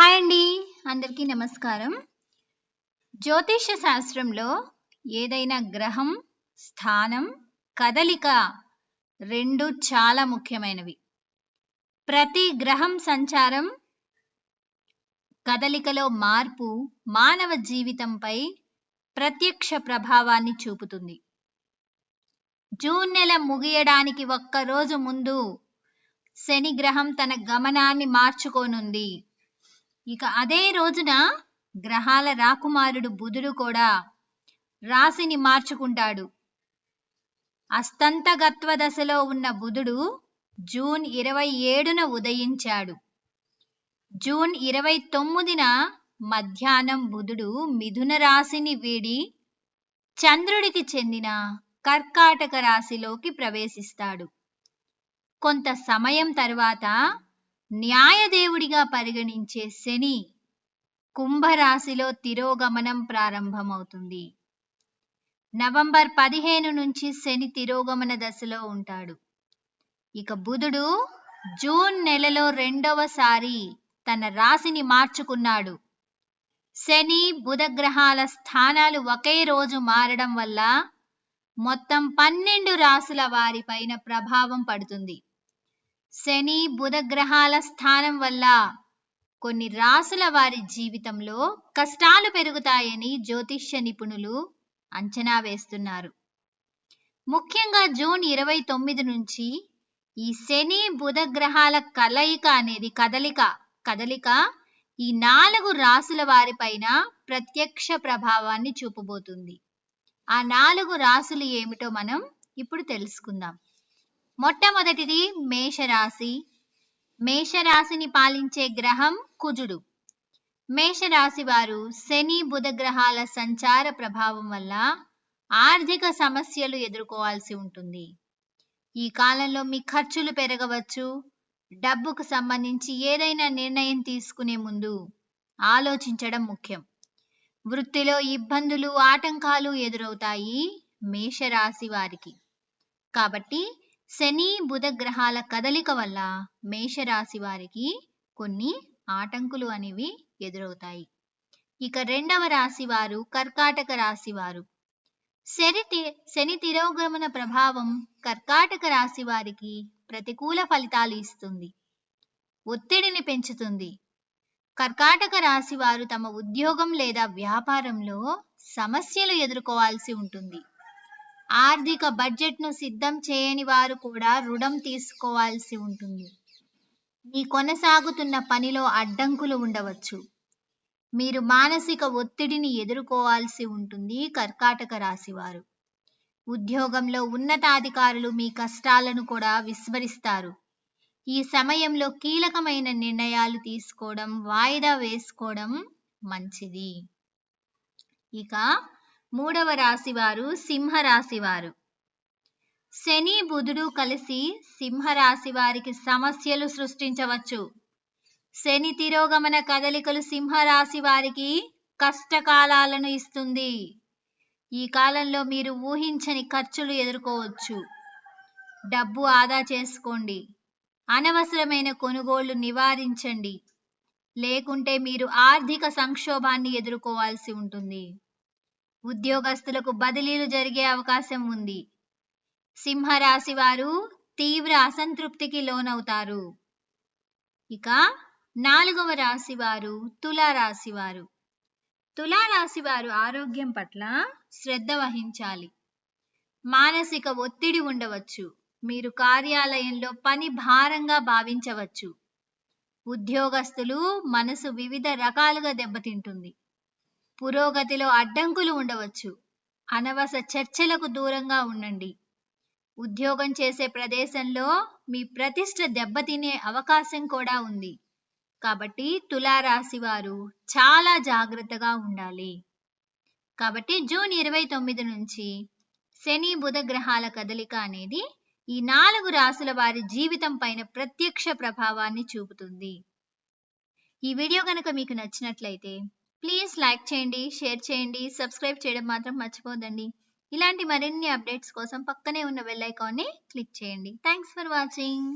Hi అండి. అందరికీ నమస్కారం. జ్యోతిష్య శాస్త్రంలో ఏదైనా గ్రహం స్థానం కదలిక రెండు చాలా ముఖ్యమైనవి. ప్రతి గ్రహం సంచారం కదలికలో మార్పు మానవ జీవితంపై ప్రత్యక్ష ప్రభావాన్ని చూపుతుంది. జూన్ నెల ముగియడానికి ఒక్క రోజు ముందు శని గ్రహం తన గమనాన్ని మార్చుకోనుంది. ఇక అదే రోజున గ్రహాల రాకుమారుడు బుధుడు కూడా రాశిని మార్చుకుంటాడు. అస్తంతగత్వ దశలో ఉన్న బుధుడు జూన్ ఇరవై ఏడున ఉదయించాడు. జూన్ ఇరవై తొమ్మిదిన మధ్యాహ్నం బుధుడు మిథున రాశిని వీడి చంద్రుడికి చెందిన కర్కాటక రాశిలోకి ప్రవేశిస్తాడు. కొంత సమయం తర్వాత న్యాయదేవుడిగా పరిగణించే శని కుంభరాశిలో తిరోగమనం ప్రారంభమవుతుంది. నవంబర్ పదిహేను నుంచి శని తిరోగమన దశలో ఉంటాడు. ఇక బుధుడు జూన్ నెలలో రెండవసారి తన రాశిని మార్చుకున్నాడు. శని బుధ గ్రహాల స్థానాలు ఒకే రోజు మారడం వల్ల మొత్తం పన్నెండు రాసుల వారిపైన ప్రభావం పడుతుంది. శని బుధ గ్రహాల స్థానం వల్ల కొన్ని రాసుల వారి జీవితంలో కష్టాలు పెరుగుతాయని జ్యోతిష్య నిపుణులు అంచనా వేస్తున్నారు. ముఖ్యంగా జూన్ ఇరవై తొమ్మిది నుంచి ఈ శని బుధ గ్రహాల కలయిక అనేది కదలిక కదలిక ఈ నాలుగు రాసుల వారిపైన ప్రత్యక్ష ప్రభావాన్ని చూపబోతుంది. ఆ నాలుగు రాసులు ఏమిటో మనం ఇప్పుడు తెలుసుకుందాం. మొట్టమొదటిది మేషరాశి. మేషరాశిని పాలించే గ్రహం కుజుడు. మేషరాశి వారు శని బుధ గ్రహాల సంచార ప్రభావం వల్ల ఆర్థిక సమస్యలు ఎదుర్కోవాల్సి ఉంటుంది. ఈ కాలంలో మీ ఖర్చులు పెరగవచ్చు. డబ్బుకు సంబంధించి ఏదైనా నిర్ణయం తీసుకునే ముందు ఆలోచించడం ముఖ్యం. వృత్తిలో ఇబ్బందులు ఆటంకాలు ఎదురవుతాయి మేషరాశి వారికి. కాబట్టి శని బుధ గ్రహాల కదలిక వల్ల మేషరాశి వారికి కొన్ని ఆటంకులు అనేవి ఎదురవుతాయి. ఇక రెండవ రాశి వారు కర్కాటక రాశి వారు. శని శని తిరోగమన ప్రభావం కర్కాటక రాశి వారికి ప్రతికూల ఫలితాలు ఇస్తుంది. ఒత్తిడిని పెంచుతుంది. కర్కాటక రాశి వారు తమ ఉద్యోగం లేదా వ్యాపారంలో సమస్యలు ఎదుర్కోవాల్సి ఉంటుంది. ఆర్థిక బడ్జెట్ను సిద్ధం చేయని వారు కూడా రుణం తీసుకోవాల్సి ఉంటుంది. మీ కొనసాగుతున్న పనిలో అడ్డంకులు ఉండవచ్చు. మీరు మానసిక ఒత్తిడిని ఎదుర్కోవాల్సి ఉంటుంది కర్కాటక రాశివారు ఉద్యోగంలో ఉన్నతాధికారులు మీ కష్టాలను కూడా విస్మరిస్తారు. ఈ సమయంలో కీలకమైన నిర్ణయాలు తీసుకోవడం వాయిదా వేసుకోవడం మంచిది. ఇక మూడవ రాశివారు సింహరాశివారు. శని బుధుడు కలిసి సింహరాశి వారికి సమస్యలు సృష్టించవచ్చు. శని తిరోగమన కదలికలు సింహరాశి వారికి కష్టకాలాలను ఇస్తుంది. ఈ కాలంలో మీరు ఊహించని ఖర్చులు ఎదుర్కోవచ్చు. డబ్బు ఆదా చేసుకోండి. అనవసరమైన కొనుగోళ్ళు నివారించండి. లేకుంటే మీరు ఆర్థిక సంక్షోభాన్ని ఎదుర్కోవాల్సి ఉంటుంది. ఉద్యోగస్తులకు బదిలీలు జరిగే అవకాశం ఉంది. సింహరాశి వారు తీవ్ర అసంతృప్తికి లోనవుతారు. ఇక నాలుగవ రాశి వారు తులారాశి వారు. తులారాశి వారు ఆరోగ్యం పట్ల శ్రద్ధ వహించాలి. మానసిక ఒత్తిడి ఉండవచ్చు. మీరు కార్యాలయంలో పని భారంగా భావించవచ్చు. ఉద్యోగస్తులు మనసు వివిధ రకాలుగా దెబ్బతింటుంది. పురోగతిలో అడ్డంకులు ఉండవచ్చు. అనవస చర్చలకు దూరంగా ఉండండి. ఉద్యోగం చేసే ప్రదేశంలో మీ ప్రతిష్ట దెబ్బతినే అవకాశం కూడా ఉంది. కాబట్టి తులారాశి వారు చాలా జాగ్రత్తగా ఉండాలి. కాబట్టి జూన్ ఇరవై తొమ్మిది నుంచి శని బుధ గ్రహాల కదలిక అనేది ఈ నాలుగు రాసుల వారి జీవితం పైన ప్రత్యక్ష ప్రభావాన్ని చూపుతుంది. ఈ వీడియో కనుక మీకు నచ్చినట్లయితే ప్లీజ్ లైక్ చేయండి షేర్ చేయండి సబ్స్క్రైబ్ చేయడం మాత్రం మర్చిపోదండి ఇలాంటి మరిన్ని అప్డేట్స్ కోసం పక్కనే ఉన్న బెల్ ఐకాన్ని క్లిక్ చేయండి. Thanks for watching